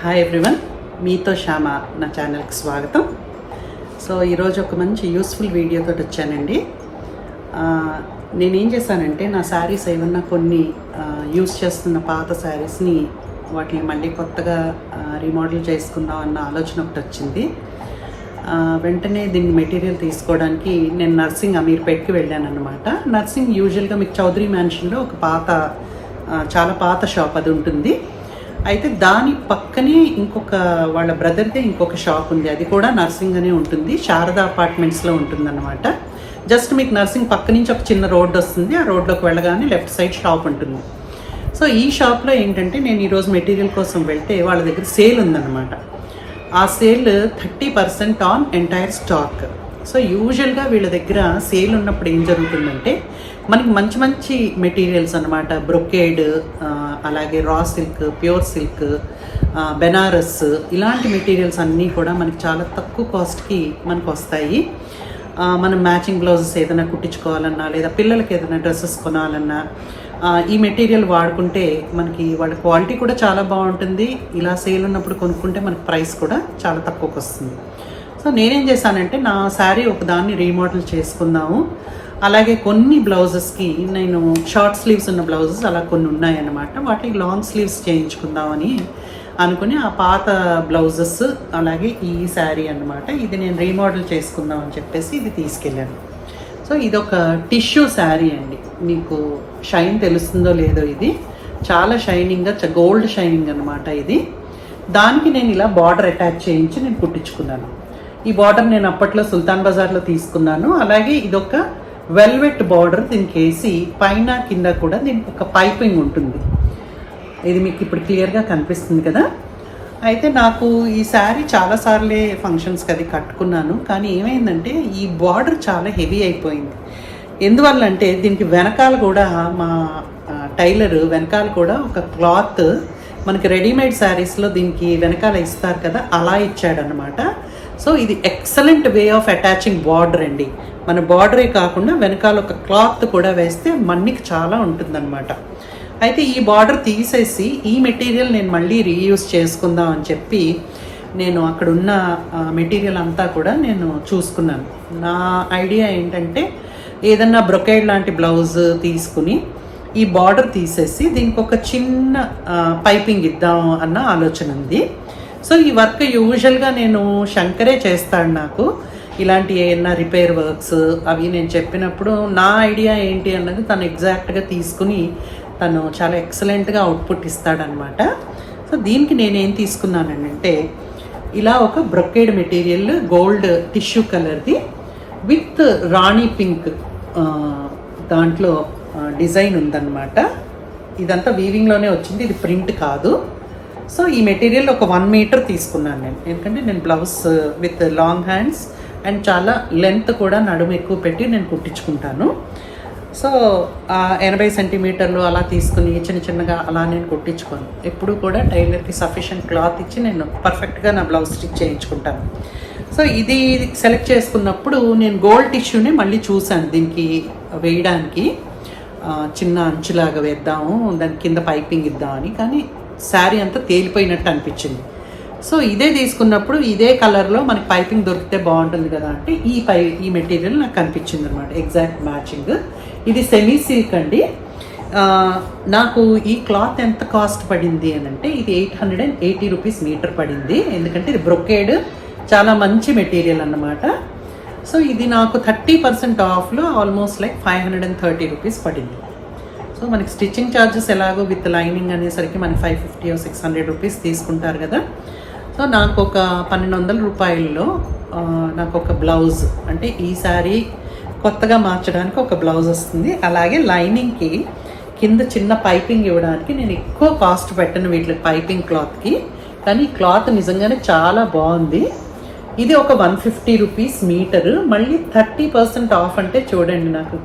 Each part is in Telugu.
హాయ్ ఎవ్రీవన్ మీతో శ్యామ నా ఛానల్కి స్వాగతం. సో ఈరోజు ఒక మంచి యూస్ఫుల్ వీడియోతో వచ్చానండి. నేనేం చేశానంటే నా శారీస్ ఏమన్నా కొన్ని యూస్ చేస్తున్న పాత శారీస్ని వాటిని మళ్ళీ కొత్తగా రీమోడల్ చేసుకుందాం అన్న ఆలోచన ఒకటి వచ్చింది. వెంటనే దీన్ని మెటీరియల్ తీసుకోవడానికి నేను నర్సింగ్ అమీర్పేట్కి వెళ్ళాను అనమాట నర్సింగ్ యూజువల్గా మీకు చౌదరి మ్యాన్షన్లో ఒక పాత చాలా పాత షాప్ అది ఉంటుంది. అయితే దాని పక్కనే ఇంకొక వాళ్ళ బ్రదర్దే ఇంకొక షాప్ ఉంది. అది కూడా నర్సింగ్ అనే ఉంటుంది. శారదా అపార్ట్మెంట్స్లో ఉంటుందన్నమాట. జస్ట్ మీకు నర్సింగ్ పక్క నుంచి ఒక చిన్న రోడ్డు వస్తుంది. ఆ రోడ్లోకి వెళ్ళగానే లెఫ్ట్ సైడ్ షాప్ ఉంటుంది. సో ఈ షాప్లో ఏంటంటే నేను ఈరోజు మెటీరియల్ కోసం వెళ్తే వాళ్ళ దగ్గర సేల్ ఉందన్నమాట. ఆ sale thirty percent on entire stock. So యూజువల్గా వీళ్ళ దగ్గర సేల్ ఉన్నప్పుడు ఏం జరుగుతుందంటే మనకి మంచి మంచి మెటీరియల్స్ అనమాట బ్రొకేడ్ అలాగే raw silk pure silk Banaras ఇలాంటి మెటీరియల్స్ అన్నీ కూడా మనకి చాలా తక్కువ కాస్ట్కి మనకు వస్తాయి. మనం మ్యాచింగ్ బ్లౌజెస్ ఏదైనా కుట్టించుకోవాలన్నా లేదా పిల్లలకి ఏదైనా డ్రెస్సెస్ కొనాలన్నా ఈ మెటీరియల్ వాడుకుంటే మనకి వాళ్ళ క్వాలిటీ కూడా చాలా బాగుంటుంది. ఇలా సేల్ ఉన్నప్పుడు కొనుక్కుంటే మనకి ప్రైస్ కూడా చాలా తక్కువకి వస్తుంది సో నేనేం చేశానంటే నా శారీ ఒకదాన్ని రీమోడల్ చేసుకుందాము. అలాగే కొన్ని బ్లౌజెస్కి నేను షార్ట్ స్లీవ్స్ ఉన్న బ్లౌజెస్ అలా కొన్ని ఉన్నాయన్నమాట. వాటికి లాంగ్ స్లీవ్స్ చేయించుకుందామని అనుకుని ఆ పాత బ్లౌజెస్ అలాగే ఈ శారీ అన్నమాట. ఇది నేను రీమోడల్ చేసుకుందాం అని చెప్పేసి ఇది తీసుకెళ్ళాను. సో ఇది ఒక టిష్యూ శారీ అండి. మీకు షైన్ తెలుస్తుందో లేదో ఇది. చాలా షైనింగ్గా గోల్డ్ షైనింగ్ అనమాట ఇది. దానికి నేను ఇలా బార్డర్ అటాచ్ చేయించి నేను కుట్టించుకున్నాను. ఈ బార్డర్ నేను అప్పట్లో సుల్తాన్ బజార్లో తీసుకున్నాను. అలాగే ఇదొక వెల్వెట్ బార్డర్ దీనికి వేసి పైన కింద కూడా దీనికి ఒక పైపింగ్ ఉంటుంది. ఇది మీకు ఇప్పుడు క్లియర్గా కనిపిస్తుంది కదా? అయితే నాకు ఈ శారీ చాలాసార్లే ఫంక్షన్స్కి అది కట్టుకున్నాను. కానీ ఏమైందంటే ఈ బార్డర్ చాలా హెవీ అయిపోయింది. ఎందువల్ల అంటే దీనికి వెనకాల కూడా మా టైలర్ వెనకాల కూడా ఒక క్లాత్ మనకి రెడీమేడ్ శారీస్లో దీనికి వెనకాల ఇస్తారు కదా? అలా ఇచ్చాడనమాట సో ఇది excellent way of attaching border అండి. మన బార్డరే కాకుండా వెనకాల ఒక క్లాత్ కూడా వేస్తే మన్నికి చాలా ఉంటుందన్నమాట. అయితే ఈ బార్డర్ తీసేసి ఈ మెటీరియల్ నేను మళ్ళీ రీయూజ్ చేసుకుందాం అని చెప్పి నేను అక్కడ ఉన్న మెటీరియల్ అంతా కూడా నేను చూసుకున్నాను. నా ఐడియా ఏంటంటే ఏదన్నా బ్రొకేడ్ లాంటి బ్లౌజ్ తీసుకుని ఈ బార్డర్ తీసేసి దీనికి ఒక చిన్న పైపింగ్ ఇద్దాం అన్న ఆలోచన ఉంది. సో ఈ వర్క్ యూజువల్గా నేను శంకరే చేస్తాడు నాకు. ఇలాంటి ఏమన్నా రిపేర్ వర్క్స్ అవి నేను చెప్పినప్పుడు నా ఐడియా ఏంటి అన్నది తను ఎగ్జాక్ట్గా తీసుకుని తను చాలా ఎక్సలెంట్గా అవుట్పుట్ ఇస్తాడనమాట సో దీనికి నేనేం తీసుకున్నానంటే ఇలా ఒక బ్రొకేడ్ మెటీరియల్ గోల్డ్ టిష్యూ కలర్ది విత్ రాణి పింక్ దాంట్లో డిజైన్ ఉందన్నమాట. ఇదంతా వీవింగ్లోనే వచ్చింది ఇది ప్రింట్ కాదు. సో ఈ మెటీరియల్ ఒక వన్ మీటర్ తీసుకున్నాను నేను. ఎందుకంటే నేను blouse with long hands and చాలా లెంత్ కూడా నడుము ఎక్కువ పెట్టి నేను కుట్టించుకుంటాను. సో ఎనభై సెంటీమీటర్లు అలా తీసుకుని చిన్న చిన్నగా అలా నేను కుట్టించుకోను. ఎప్పుడు కూడా టైలర్కి సఫిషియంట్ క్లాత్ ఇచ్చి నేను పర్ఫెక్ట్గా నా బ్లౌజ్ స్టిచ్ చేయించుకుంటాను. సో ఇది సెలెక్ట్ చేసుకున్నప్పుడు నేను గోల్డ్ టిష్యూని మళ్ళీ చూశాను దీనికి వేయడానికి. చిన్న అంచులాగా వేద్దాము దాని కింద పైపింగ్ ఇద్దామని. కానీ శారీ అంతా తేలిపోయినట్టు అనిపించింది. సో ఇదే తీసుకున్నప్పుడు ఇదే కలర్లో మనకి పైపింగ్ దొరికితే బాగుంటుంది కదా అంటే ఈ పై ఈ మెటీరియల్ నాకు కనిపించింది అనమాట ఎగ్జాక్ట్ మ్యాచింగ్ ఇది సెమీ సిల్క్ అండి. నాకు ఈ క్లాత్ ఎంత కాస్ట్ పడింది అని అంటే ఇది eight hundred and eighty rupees metre పడింది. ఎందుకంటే ఇది బ్రొకేడ్ చాలా మంచి మెటీరియల్ అన్నమాట. సో ఇది నాకు థర్టీ పర్సెంట్ ఆఫ్లో almost like five hundred and thirty rupees పడింది. సో మనకి స్టిచ్చింగ్ ఛార్జెస్ ఎలాగో విత్ లైనింగ్ అనేసరికి మనకి five fifty six hundred rupees తీసుకుంటారు కదా. సో నాకు ఒక పన్నెండు వందల రూపాయల్లో నాకు ఒక బ్లౌజ్. అంటే ఈ శారీ కొత్తగా మార్చడానికి ఒక బ్లౌజ్ వస్తుంది. అలాగే లైనింగ్కి కింద చిన్న పైపింగ్ ఇవ్వడానికి నేను ఎక్కువ కాస్ట్ పెట్టను వీటికి పైపింగ్ క్లాత్కి. కానీ ఈ క్లాత్ నిజంగానే చాలా బాగుంది. ఇది ఒక వన్ ఫిఫ్టీ రూపీస్ మీటరు. మళ్ళీ థర్టీ పర్సెంట్ ఆఫ్ అంటే చూడండి నాకు.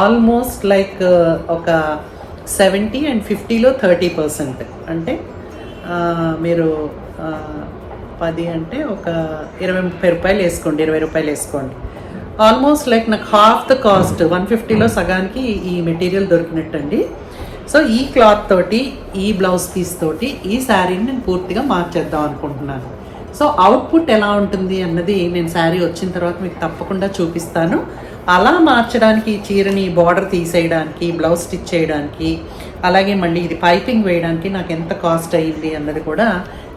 ఆల్మోస్ట్ లైక్ ఒక సెవెంటీ అండ్ ఫిఫ్టీలో థర్టీ పర్సెంట్. అంటే మీరు పది అంటే ఒక ఇరవై ముప్పై రూపాయలు వేసుకోండి ఇరవై రూపాయలు వేసుకోండి. ఆల్మోస్ట్ లైక్ నాకు హాఫ్ ద కాస్ట్ వన్ ఫిఫ్టీలో సగానికి ఈ మెటీరియల్ దొరికినట్టండి. సో ఈ క్లాత్ తోటి ఈ బ్లౌజ్ పీస్ తోటి ఈ శారీని నేను పూర్తిగా మార్చేద్దాం అనుకుంటున్నాను. సో అవుట్పుట్ ఎలా ఉంటుంది అన్నది నేను శారీ వచ్చిన తర్వాత మీకు తప్పకుండా చూపిస్తాను. అలా మార్చడానికి ఈ చీరని బార్డర్ తీసేయడానికి బ్లౌజ్ స్టిచ్ చేయడానికి అలాగే మళ్ళీ ఇది పైపింగ్ వేయడానికి నాకు ఎంత కాస్ట్ అయ్యింది అన్నది కూడా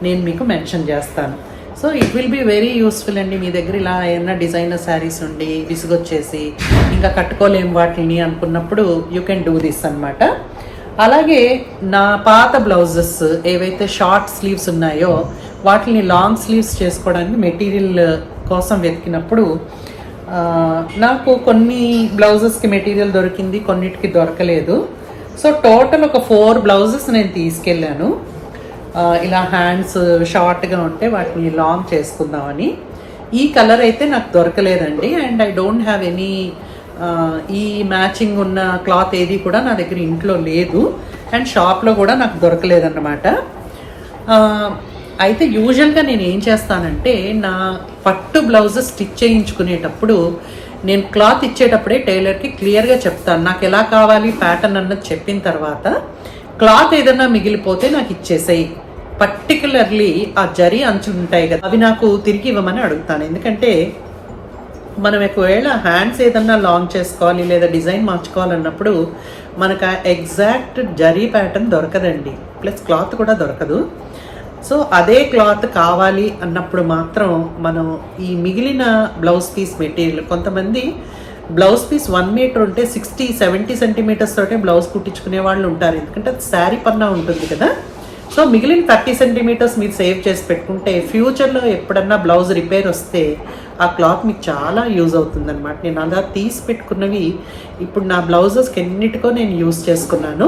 నేను మీకు మెన్షన్ చేస్తాను. So it will be very useful అండి. మీ దగ్గర ఇలా ఏమైనా డిజైనర్ శారీస్ ఉండి విసుగొచ్చేసి ఇంకా కట్టుకోలేము వాటిని అనుకున్నప్పుడు యూ కెన్ డూ దిస్ అన్నమాట. అలాగే నా పాత బ్లౌజెస్ ఏవైతే షార్ట్ స్లీవ్స్ ఉన్నాయో వాటిని లాంగ్ స్లీవ్స్ చేసుకోవడానికి మెటీరియల్ కోసం వెతికినప్పుడు నాకు కొన్ని బ్లౌజెస్కి మెటీరియల్ దొరికింది కొన్నిటికి దొరకలేదు. సో టోటల్ ఒక ఫోర్ బ్లౌజెస్ నేను తీసుకెళ్ళాను. ఇలా హ్యాండ్స్ షార్ట్గా ఉంటే వాటిని లాంగ్ చేసుకుందామని. ఈ కలర్ అయితే నాకు దొరకలేదండి. And I don't have any ఈ మ్యాచింగ్ ఉన్న క్లాత్ ఏది కూడా నా దగ్గర ఇంట్లో లేదు. అండ్ షాప్లో కూడా నాకు దొరకలేదన్నమాట. అయితే యూజువల్గా నేను ఏం చేస్తానంటే నా పట్టు బ్లౌజెస్ స్టిచ్ చేయించుకునేటప్పుడు నేను క్లాత్ ఇచ్చేటప్పుడే టైలర్కి క్లియర్గా చెప్తాను. నాకు ఎలా కావాలి ప్యాటర్న్ అన్నది చెప్పిన తర్వాత క్లాత్ ఏదైనా మిగిలిపోతే నాకు ఇచ్చేసాయి. పర్టికులర్లీ ఆ జరి అంచు ఉంటాయి కదా అవి నాకు తిరిగి ఇవ్వమని అడుగుతాను. ఎందుకంటే మనం ఒకవేళ హ్యాండ్స్ ఏదన్నా లాంగ్ చేసుకోవాలి లేదా డిజైన్ మార్చుకోవాలన్నప్పుడు మనకు ఆ ఎగ్జాక్ట్ జరీ ప్యాటర్న్ దొరకదండి. ప్లస్ క్లాత్ కూడా దొరకదు. సో అదే క్లాత్ కావాలి అన్నప్పుడు మాత్రం మనం ఈ మిగిలిన బ్లౌజ్ పీస్ మెటీరియల్ కొంతమంది బ్లౌజ్ పీస్ వన్ మీటర్ ఉంటే సిక్స్టీ సెవెంటీ సెంటీమీటర్స్ తోటే బ్లౌజ్ కుట్టించుకునే వాళ్ళు ఉంటారు. ఎందుకంటే అది శారీ పన్నా ఉంటుంది కదా. సో మిగిలిన థర్టీ సెంటీమీటర్స్ మీరు సేవ్ చేసి పెట్టుకుంటే ఫ్యూచర్లో ఎప్పుడన్నా బ్లౌజ్ రిపేర్ వస్తే ఆ క్లాత్ మీకు చాలా యూజ్ అవుతుంది అనమాట నేను అలా తీసి పెట్టుకున్నవి ఇప్పుడు నా బ్లౌజెస్కి ఎన్నిటికో నేను యూజ్ చేసుకున్నాను.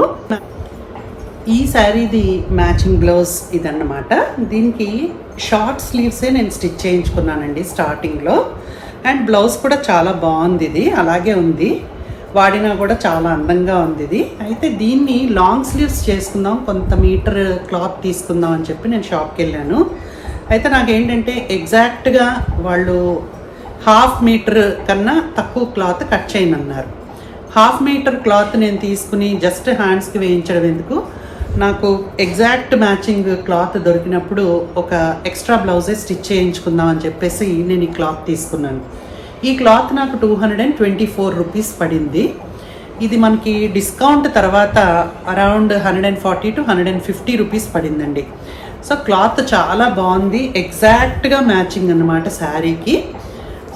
ఈ శారీది మ్యాచింగ్ బ్లౌజ్ ఇదన్నమాట. దీనికి షార్ట్ స్లీవ్సే నేను స్టిచ్ చేయించుకున్నానండి స్టార్టింగ్లో అండ్ బ్లౌజ్ కూడా చాలా బాగుంది ఇది. అలాగే ఉంది. వాడినా కూడా చాలా అందంగా ఉంది ఇది. అయితే దీన్ని లాంగ్ స్లీవ్స్ చేసుకుందాం కొంత మీటర్ క్లాత్ తీసుకుందాం అని చెప్పి నేను షాప్కి వెళ్ళాను. అయితే నాకేంటంటే ఎగ్జాక్ట్గా వాళ్ళు హాఫ్ మీటర్ కన్నా తక్కువ క్లాత్ కట్ చేయమన్నారు. హాఫ్ మీటర్ క్లాత్ నేను తీసుకుని జస్ట్ హ్యాండ్స్కి వేయించడం ఎందుకు? నాకు ఎగ్జాక్ట్ మ్యాచింగ్ క్లాత్ దొరికినప్పుడు ఒక ఎక్స్ట్రా బ్లౌజే స్టిచ్ చేయించుకుందాం అని చెప్పేసి నేను ఈ క్లాత్ తీసుకున్నాను. ఈ క్లాత్ నాకు two hundred and twenty four rupees పడింది. ఇది మనకి డిస్కౌంట్ తర్వాత around hundred and forty to hundred and fifty rupees పడిందండి. సో క్లాత్ చాలా బాగుంది. ఎగ్జాక్ట్గా మ్యాచింగ్ అన్నమాట శారీకి.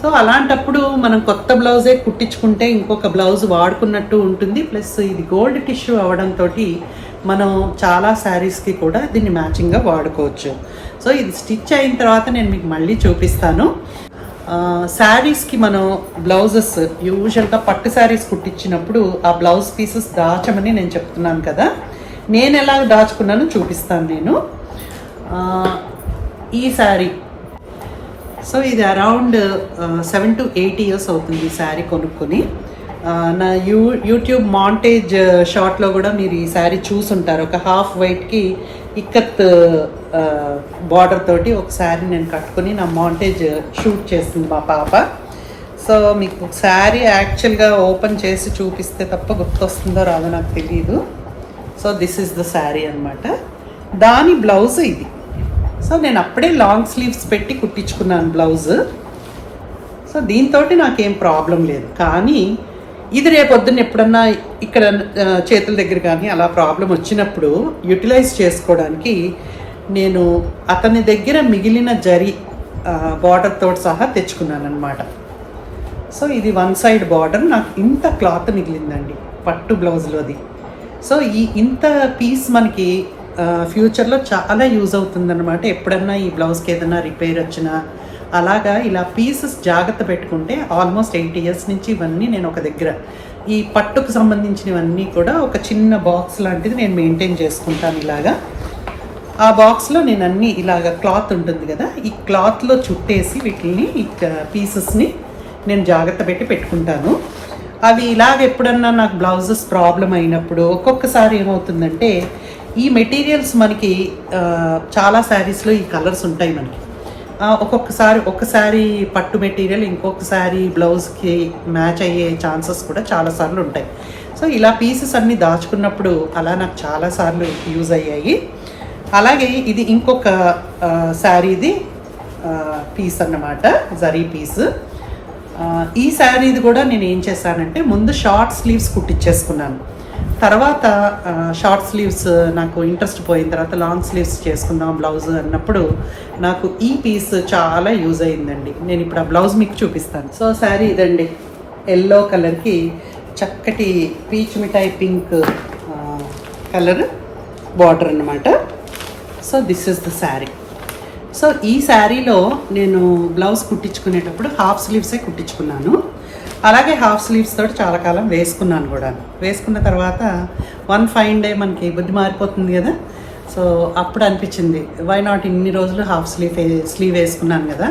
సో అలాంటప్పుడు మనం కొత్త బ్లౌజే కుట్టించుకుంటే ఇంకొక బ్లౌజ్ వాడుకున్నట్టు ఉంటుంది. ప్లస్ ఇది గోల్డ్ టిష్యూ అవడంతో మనం చాలా శారీస్కి కూడా దీన్ని మ్యాచింగ్గా వాడుకోవచ్చు. సో ఇది స్టిచ్ అయిన తర్వాత నేను మీకు మళ్ళీ చూపిస్తాను. శారీస్కి మనం బ్లౌజెస్ యూజువల్గా పట్టు శారీస్ కుట్టించినప్పుడు ఆ బ్లౌజ్ పీసెస్ దాచమని నేను చెప్తున్నాను కదా. నేను ఎలా దాచుకున్నానో చూపిస్తాను నేను. ఈ శారీ సో ఇది around seven to eight years అవుతుంది ఈ శారీ కొనుక్కొని. నా యూ యూట్యూబ్ మాంటేజ్ షార్ట్లో కూడా మీరు ఈ శారీ చూసుంటారు. ఒక హాఫ్ వైట్కి ఇక్కత్ బార్డర్ తోటి ఒక శారీ నేను కట్టుకొని నా మాంటేజ్ షూట్ చేస్తుంది మా పాప. సో మీకు శారీ యాక్చువల్గా ఓపెన్ చేసి చూపిస్తే తప్ప గుర్తొస్తుందో రాదో నాకు తెలియదు so this is the sari అన్నమాట. దాని బ్లౌజ్ ఇది. సో నేను అప్పుడే లాంగ్ స్లీవ్స్ పెట్టి కుట్టించుకున్నాను బ్లౌజ్ సో దీంతో నాకేం ప్రాబ్లం లేదు. కానీ ఇది రేపొద్దున ఎప్పుడన్నా ఇక్కడ చేతుల దగ్గర కానీ అలా ప్రాబ్లం వచ్చినప్పుడు యూటిలైజ్ చేసుకోవడానికి నేను అతని దగ్గర మిగిలిన జరి బార్డర్తో సహా తెచ్చుకున్నాను అనమాట సో ఇది వన్ సైడ్ బార్డర్. నాకు ఇంత క్లాత్ మిగిలిందండి పట్టు బ్లౌజ్లోది సో ఈ ఇంత పీస్ మనకి ఫ్యూచర్లో చాలా యూజ్ అవుతుందన్నమాట. ఎప్పుడన్నా ఈ బ్లౌజ్కి ఏదైనా రిపేర్ వచ్చినా అలాగా ఇలా పీసెస్ జాగ్రత్త పెట్టుకుంటే ఆల్మోస్ట్ ఎయిట్ ఇయర్స్ నుంచి ఇవన్నీ నేను ఒక దగ్గర. ఈ పట్టుకు సంబంధించినవన్నీ కూడా ఒక చిన్న బాక్స్ లాంటిది నేను మెయింటైన్ చేసుకుంటాను ఇలాగా. ఆ బాక్స్లో నేను అన్ని ఇలాగ క్లాత్ ఉంటుంది కదా ఈ క్లాత్లో చుట్టేసి వీటిని ఈ పీసెస్ని నేను జాగ్రత్త పెట్టి పెట్టుకుంటాను. అవి ఇలాగ ఎప్పుడన్నా నాకు బ్లౌజెస్ ప్రాబ్లం అయినప్పుడు ఒక్కొక్కసారి ఏమవుతుందంటే ఈ మెటీరియల్స్ మనకి చాలా శారీస్లో ఈ కలర్స్ ఉంటాయి మనకి. ఒక్కొక్కసారి ఒక్కసారి పట్టు మెటీరియల్ ఇంకొకసారి బ్లౌజ్కి మ్యాచ్ అయ్యే ఛాన్సెస్ కూడా చాలాసార్లు ఉంటాయి. సో ఇలా పీసెస్ అన్నీ దాచుకున్నప్పుడు అలా నాకు చాలాసార్లు యూజ్ అయ్యాయి. అలాగే ఇది ఇంకొక శారీది పీస్ అన్నమాట జరీ పీస్. ఈ శారీది కూడా నేను ఏం చేశానంటే ముందు షార్ట్ స్లీవ్స్ కుట్టించేసుకున్నాను తర్వాత షార్ట్ స్లీవ్స్ నాకు ఇంట్రెస్ట్ పోయిన తర్వాత లాంగ్ స్లీవ్స్ చేసుకుందాం బ్లౌజ్ అన్నప్పుడు నాకు ఈ పీస్ చాలా యూజ్ అయిందండి. నేను ఇప్పుడు ఆ బ్లౌజ్ మీకు చూపిస్తాను. సో శారీ ఇదండి. ఎల్లో కలర్కి చక్కటి పీచ్ మిఠాయి పింక్ కలర్ బార్డర్ అన్నమాట. So this is the sari so ఈ శారీలో నేను బ్లౌజ్ కుట్టించుకునేటప్పుడు హాఫ్ స్లీవ్సే కుట్టించుకున్నాను. అలాగే హాఫ్ స్లీవ్స్ తోటి చాలా కాలం వేసుకున్నాను కూడా. వేసుకున్న తర్వాత వన్ ఫైన్ డే మనకి బుద్ధి మారిపోతుంది కదా. సో అప్పుడు అనిపించింది వై నాట్ ఇన్ని రోజులు హాఫ్ స్లీవ్ స్లీవ్ వేసుకున్నాను కదా.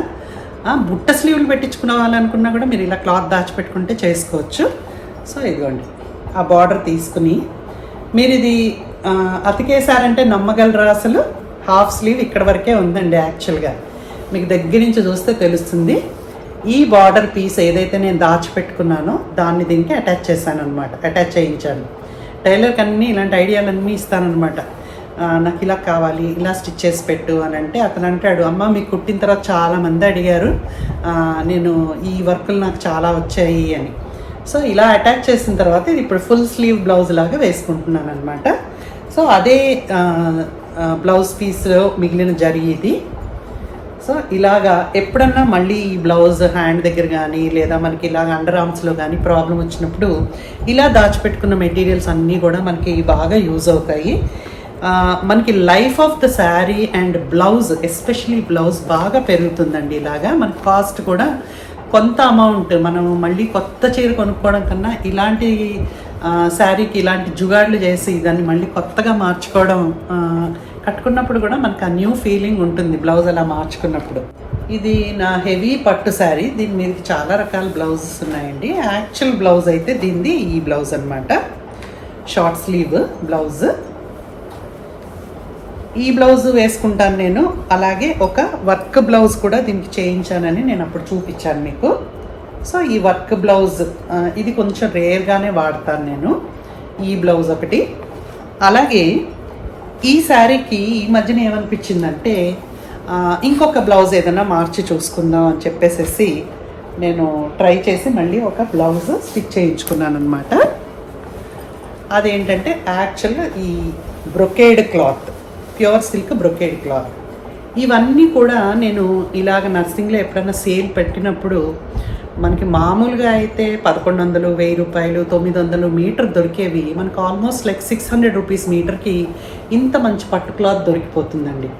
బుట్ట స్లీవ్లు పెట్టించుకోవాలనుకున్నా కూడా మీరు ఇలా క్లాత్ దాచిపెట్టుకుంటే చేసుకోవచ్చు. సో ఇదిగోండి ఆ బార్డర్ తీసుకుని మీరు ఇది అతికేసారంటే నమ్మగలరా అసలు? హాఫ్ స్లీవ్ ఇక్కడ వరకే ఉందండి యాక్చువల్గా మీకు దగ్గర నుంచి చూస్తే తెలుస్తుంది. ఈ బార్డర్ పీస్ ఏదైతే నేను దాచిపెట్టుకున్నానో దాన్ని దీనికి అటాచ్ చేశాను అనమాట అటాచ్ చేయించాను. టైలర్కి అన్నీ ఇలాంటి ఐడియాలన్నీ ఇస్తానమాట నాకు ఇలా కావాలి ఇలా స్టిచ్ చేసి పెట్టు అని అంటే అతను అంటాడు అమ్మ మీకు కుట్టిన తర్వాత చాలా మంది అడిగారు నేను ఈ వర్కులు నాకు చాలా వచ్చాయి అని. సో ఇలా అటాచ్ చేసిన తర్వాత ఇది ఇప్పుడు ఫుల్ స్లీవ్ బ్లౌజ్ లాగా వేసుకుంటున్నాను అనమాట సో అదే బ్లౌజ్ పీస్లో మిగిలిన జరి ఇది సో ఇలాగా ఎప్పుడన్నా మళ్ళీ ఈ బ్లౌజ్ హ్యాండ్ దగ్గర కానీ లేదా మనకి ఇలాగ అండర్ ఆర్మ్స్లో కానీ ప్రాబ్లం వచ్చినప్పుడు ఇలా దాచిపెట్టుకున్న మెటీరియల్స్ అన్నీ కూడా మనకి బాగా యూజ్ అవుతాయి. మనకి life of the sari and blouse especially blouse బాగా పెరుగుతుందండి ఇలాగా. మన కాస్ట్ కూడా కొంత అమౌంట్ మనం మళ్ళీ కొత్త చీర కొనుక్కోవడం కన్నా ఇలాంటి శారీకి ఇలాంటి జుగాడ్లు చేసి దాన్ని మళ్ళీ కొత్తగా మార్చుకోవడం కట్టుకున్నప్పుడు కూడా మనకు ఆ న్యూ ఫీలింగ్ ఉంటుంది బ్లౌజ్ అలా మార్చుకున్నప్పుడు. ఇది నా హెవీ పట్టు శారీ దీని మీదకి చాలా రకాల బ్లౌజెస్ ఉన్నాయండి. యాక్చువల్ బ్లౌజ్ అయితే దీనిది ఈ బ్లౌజ్ అనమాట షార్ట్ స్లీవ్ బ్లౌజ్ ఈ బ్లౌజ్ వేసుకుంటాను నేను. అలాగే ఒక వర్క్ బ్లౌజ్ కూడా దీనికి చేయించానని నేను అప్పుడు చూపించాను మీకు. సో ఈ వర్క్ బ్లౌజ్ ఇది కొంచెం రేర్గానే వాడతాను నేను. ఈ బ్లౌజ్ ఒకటి. అలాగే ఈ శారీకి ఈ మధ్యన ఏమనిపించిందంటే ఇంకొక బ్లౌజ్ ఏదైనా మార్చి చూసుకుందాం అని చెప్పేసేసి నేను ట్రై చేసి మళ్ళీ ఒక బ్లౌజ్ స్టిచ్ చేయించుకున్నాను అనమాట అదేంటంటే యాక్చువల్గా ఈ brocade cloth pure silk brocade cloth ఇవన్నీ కూడా నేను ఇలాగ నర్సింగ్లో ఎప్పుడైనా సేల్ పెట్టినప్పుడు మనకి మామూలుగా అయితే పదకొండు వందలు వెయ్యి రూపాయలు తొమ్మిది వందలు మీటర్ దొరికేవి మనకు almost like six hundred rupees మీటర్కి ఇంత మంచి పట్టు క్లాత్ దొరికిపోతుందండి.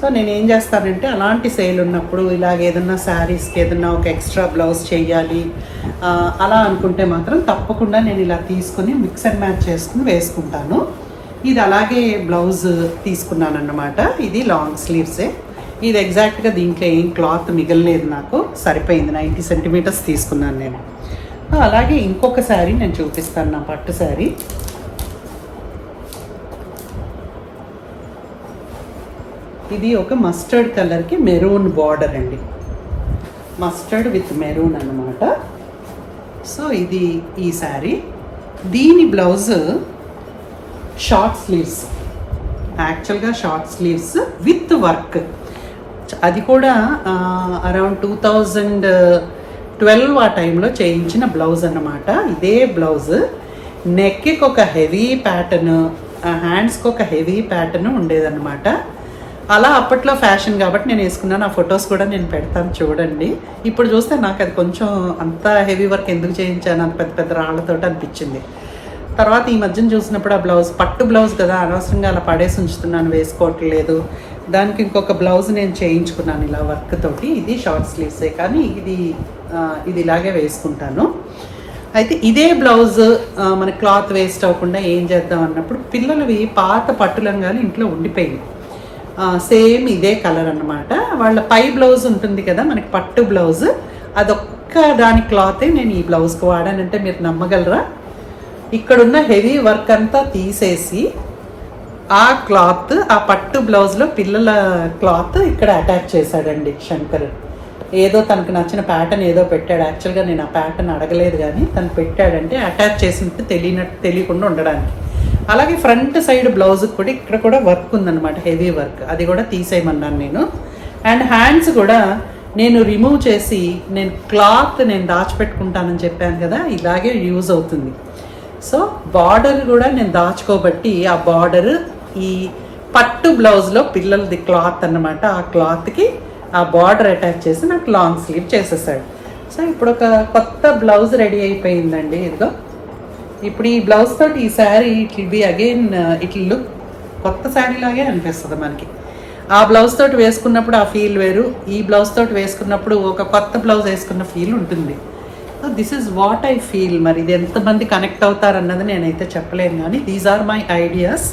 సో నేను ఏం చేస్తానంటే అలాంటి సేల్ ఉన్నప్పుడు ఇలాగ ఏదన్నా శారీస్కి ఏదన్నా ఒక ఎక్స్ట్రా బ్లౌజ్ చేయాలి అలా అనుకుంటే మాత్రం తప్పకుండా నేను ఇలా తీసుకుని మిక్స్ అండ్ మ్యాచ్ చేసుకుని వేసుకుంటాను. ఇది అలాగే బ్లౌజ్ తీసుకున్నాను అన్నమాట ఇది లాంగ్ స్లీవ్సే ఇది ఎగ్జాక్ట్గా దీంట్లో ఏం క్లాత్ మిగలలేదు నాకు. సరిపోయింది. నైంటీ సెంటీమీటర్స్ తీసుకున్నాను నేను. అలాగే ఇంకొక శారీ నేను చూపిస్తాను నా పట్టు శారీ. ఇది ఒక మస్టర్డ్ కలర్కి మెరూన్ బార్డర్ అండి. మస్టర్డ్ విత్ మెరూన్ అనమాట సో ఇది ఈ శారీ. దీని బ్లౌజ్ షార్ట్ స్లీవ్స్ యాక్చువల్గా షార్ట్ స్లీవ్స్ విత్ వర్క్ అది కూడా అరౌండ్ టూ థౌజండ్ ట్వెల్వ్ ఆ టైంలో చేయించిన బ్లౌజ్ అన్నమాట. ఇదే బ్లౌజ్. నెక్కి ఒక హెవీ ప్యాటర్న్ హ్యాండ్స్కి ఒక హెవీ ప్యాటర్న్ ఉండేదన్నమాట. అలా అప్పట్లో ఫ్యాషన్ కాబట్టి నేను వేసుకున్నాను ఆ ఫొటోస్ కూడా నేను పెడతాను చూడండి. ఇప్పుడు చూస్తే నాకు అది కొంచెం అంత హెవీ వర్క్ ఎందుకు చేయించాను అంత పెద్ద పెద్ద రాళ్ళతో అనిపించింది. తర్వాత ఈ మధ్యన చూసినప్పుడు ఆ బ్లౌజ్ పట్టు బ్లౌజ్ కదా అనవసరంగా అలా పడేసి ఉంచుతున్నాను వేసుకోవట్లేదు. దానికి ఇంకొక బ్లౌజ్ నేను చేయించుకున్నాను ఇలా వర్క్ తోటి. ఇది షార్ట్ స్లీవ్సే కానీ ఇది ఇది ఇలాగే వేసుకుంటాను. అయితే ఇదే బ్లౌజ్ మన క్లాత్ వేస్ట్ అవ్వకుండా ఏం చేద్దాం అన్నప్పుడు పిల్లలవి పాత పట్టులంగాలు ఇంట్లో ఉండిపోయింది సేమ్ ఇదే కలర్ అన్నమాట. వాళ్ళ పై బ్లౌజ్ ఉంటుంది కదా మనకి పట్టు బ్లౌజ్. అదొక్క దాని క్లాతే నేను ఈ బ్లౌజ్కి వాడానంటే మీరు నమ్మగలరా? ఇక్కడున్న హెవీ వర్క్ అంతా తీసేసి ఆ క్లాత్ ఆ పట్టు బ్లౌజ్లో పిల్లల క్లాత్ ఇక్కడ అటాచ్ చేశాడండి శంకర్. ఏదో తనకు నచ్చిన ప్యాటర్న్ ఏదో పెట్టాడు. యాక్చువల్గా నేను ఆ ప్యాటర్న్ అడగలేదు కానీ తను పెట్టాడంటే అటాచ్ చేసినట్టు తెలియనట్టు తెలియకుండా ఉండడానికి. అలాగే ఫ్రంట్ సైడ్ బ్లౌజ్ కూడా ఇక్కడ కూడా వర్క్ ఉందన్నమాట హెవీ వర్క్. అది కూడా తీసేయమన్నాను నేను. అండ్ హ్యాండ్స్ కూడా నేను రిమూవ్ చేసి నేను క్లాత్ నేను దాచిపెట్టుకుంటానని చెప్పాను కదా ఇలాగే యూజ్ అవుతుంది. సో బార్డర్ కూడా నేను దాచుకోబట్టి ఆ బార్డర్ ఈ పట్టు బ్లౌజ్లో పిల్లలది క్లాత్ అన్నమాట. ఆ క్లాత్కి ఆ బార్డర్ అటాచ్ చేసి నాకు లాంగ్ స్లీవ్ చేసేసాడు. సో ఇప్పుడు ఒక కొత్త బ్లౌజ్ రెడీ అయిపోయిందండి. ఇదిగో. ఇప్పుడు ఈ బ్లౌజ్ తోటి ఈ sari it will be again it look కొత్త శారీ లాగే అనిపిస్తుంది మనకి. ఆ బ్లౌజ్ తోటి వేసుకున్నప్పుడు ఆ ఫీల్ వేరు. ఈ బ్లౌజ్ తోటి వేసుకున్నప్పుడు ఒక కొత్త బ్లౌజ్ వేసుకున్న ఫీల్ ఉంటుంది. So this is what I feel. మరి ఇది ఎంతమంది కనెక్ట్ అవుతారన్నది నేనైతే చెప్పలేను కానీ దీస్ ఆర్ మై ఐడియాస్.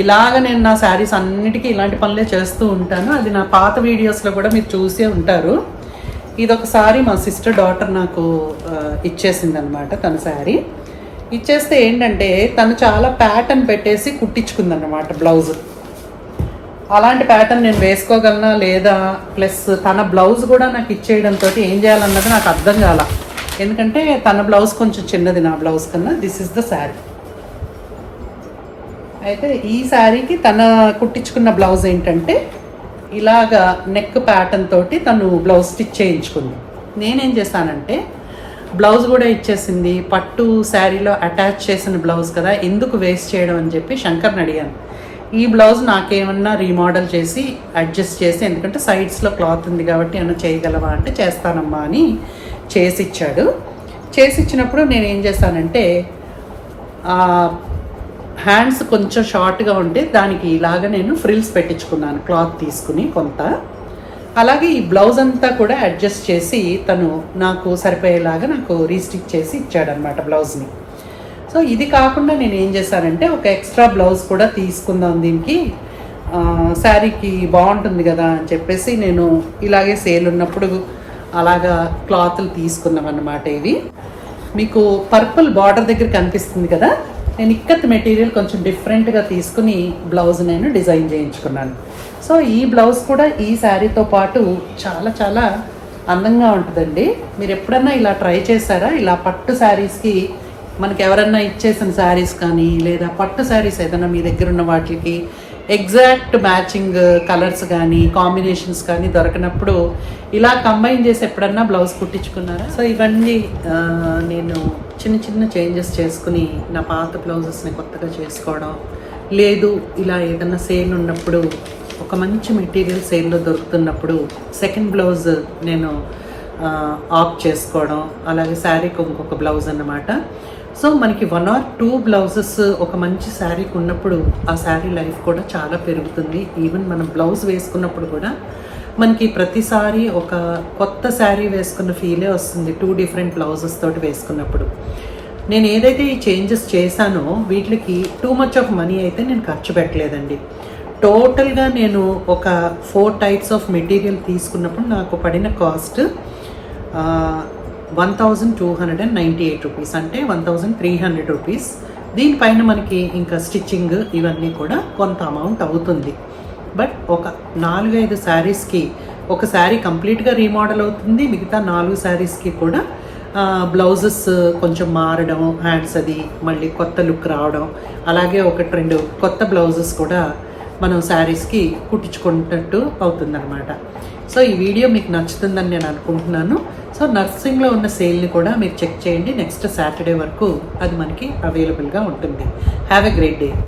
ఇలాగ నేను నా శారీస్ అన్నిటికీ ఇలాంటి పనులే చేస్తూ ఉంటాను. అది నా పాత వీడియోస్లో కూడా మీరు చూసే ఉంటారు. ఇది ఒకసారి మా సిస్టర్ డాటర్ నాకు ఇచ్చేసింది అనమాట తన శారీ. ఇచ్చేస్తే ఏంటంటే తను చాలా ప్యాటర్న్ పెట్టేసి కుట్టించుకుందనమాట బ్లౌజ్. అలాంటి ప్యాటర్న్ నేను వేసుకోగలనా లేదా? ప్లస్ తన బ్లౌజ్ కూడా నాకు ఇచ్చేయడంతో ఏం చేయాలన్నది నాకు అర్థం కాల. ఎందుకంటే తన బ్లౌజ్ కొంచెం చిన్నది నా బ్లౌజ్ కన్నా. This is the sari. అయితే ఈ శారీకి తన కుట్టించుకున్న బ్లౌజ్ ఏంటంటే ఇలాగా నెక్ ప్యాటర్న్ తోటి తను బ్లౌజ్ స్టిచ్ చేయించుకుంది. నేనేం చేశానంటే బ్లౌజ్ కూడా ఇచ్చేసింది. పట్టు శారీలో అటాచ్ చేసిన బ్లౌజ్ కదా ఎందుకు వేస్ట్ చేయడం అని చెప్పి శంకర్ని అడిగాను. ఈ బ్లౌజ్ నాకేమన్నా రీమోడల్ చేసి అడ్జస్ట్ చేసి ఎందుకంటే సైడ్స్లో క్లాత్ ఉంది కాబట్టి ఏమన్నా చేయగలవా అంటే చేస్తానమ్మా అని చేసి ఇచ్చాడు చేసి ఇచ్చినప్పుడు నేను ఏం చేశానంటే హ్యాండ్స్ కొంచెం షార్ట్గా ఉంటే దానికి ఇలాగ నేను ఫ్రిల్స్ పెట్టించుకున్నాను. క్లాత్ తీసుకుని కొంత. అలాగే ఈ బ్లౌజ్ అంతా కూడా అడ్జస్ట్ చేసి తను నాకు సరిపోయేలాగా నాకు రీస్టిచ్ చేసి ఇచ్చాడనమాట బ్లౌజ్ని సో ఇది కాకుండా నేను ఏం చేశానంటే ఒక ఎక్స్ట్రా బ్లౌజ్ కూడా తీసుకుందాం దీనికి. శారీకి బాగుంటుంది కదా అని చెప్పేసి నేను ఇలాగే సేల్ ఉన్నప్పుడు అలాగా క్లాత్లు తీసుకున్నాం అన్నమాట ఇవి. మీకు పర్పుల్ బార్డర్ దగ్గర కనిపిస్తుంది కదా? నేను ఇక్కత్ మెటీరియల్ కొంచెం డిఫరెంట్గా తీసుకుని బ్లౌజ్ నేను డిజైన్ చేయించుకున్నాను. సో ఈ బ్లౌజ్ కూడా ఈ శారీతో పాటు చాలా చాలా అందంగా ఉంటుందండి. మీరు ఎప్పుడన్నా ఇలా ట్రై చేశారా? ఇలా పట్టు శారీస్కి మనకి ఎవరన్నా ఇచ్చేసిన శారీస్ కానీ లేదా పట్టు శారీస్ ఏదైనా మీ దగ్గర ఉన్న వాటికి ఎగ్జాక్ట్ మ్యాచింగ్ uh, కలర్స్ కానీ కాంబినేషన్స్ కానీ దొరకనప్పుడు ఇలా కంబైన్ చేసి ఎప్పుడన్నా బ్లౌజ్ కుట్టించుకున్నారా? సో ఇవన్నీ uh, నేను చిన్న చిన్న చేంజెస్ చేసుకుని నా పాత బ్లౌజెస్ని కొత్తగా చేసుకోవడం. లేదు ఇలా ఏదన్నా సేల్ ఉన్నప్పుడు ఒక మంచి మెటీరియల్ సేల్లో దొరుకుతున్నప్పుడు సెకండ్ బ్లౌజ్ నేను uh, ఆఫ్ చేసుకోవడం. అలాగే శారీకి ఇంకొక బ్లౌజ్ అన్నమాట. సో మనకి వన్ ఆర్ టూ బ్లౌజెస్ ఒక మంచి శారీకి ఉన్నప్పుడు ఆ శారీ లైఫ్ కూడా చాలా పెరుగుతుంది. ఈవెన్ మనం బ్లౌజ్ వేసుకున్నప్పుడు కూడా మనకి ప్రతిసారి ఒక కొత్త శారీ వేసుకున్న ఫీలే వస్తుంది. టూ డిఫరెంట్ బ్లౌజెస్ తోటి వేసుకున్నప్పుడు. నేను ఏదైతే ఈ చేంజెస్ చేశానో వీటికి టూ మచ్ ఆఫ్ మనీ అయితే నేను ఖర్చు పెట్టలేదండి. టోటల్గా నేను ఒక ఫోర్ టైప్స్ ఆఫ్ మెటీరియల్ తీసుకున్నప్పుడు నాకు పడిన cost one thousand two hundred and ninety eight rupees అంటే one thousand three hundred rupees దీనిపైన మనకి ఇంకా స్టిచ్చింగ్ ఇవన్నీ కూడా కొంత అమౌంట్ అవుతుంది. బట్ ఒక నాలుగైదు శారీస్కి ఒక శారీ కంప్లీట్గా రీమోడల్ అవుతుంది. మిగతా నాలుగు శారీస్కి కూడా బ్లౌజెస్ కొంచెం మారడం హ్యాండ్స్ అది మళ్ళీ కొత్త లుక్ రావడం అలాగే ఒకటి రెండు కొత్త బ్లౌజెస్ కూడా మనం శారీస్కి కుట్టించుకున్నట్టు అవుతుందన్నమాట. సో ఈ వీడియో మీకు నచ్చుతుందని నేను అనుకుంటున్నాను. సో నర్సింగ్లో ఉన్న సేల్ని కూడా మీరు చెక్ చేయండి. నెక్స్ట్ సాటర్డే వరకు అది మనకి అవైలబుల్గా ఉంటుంది. Have a great day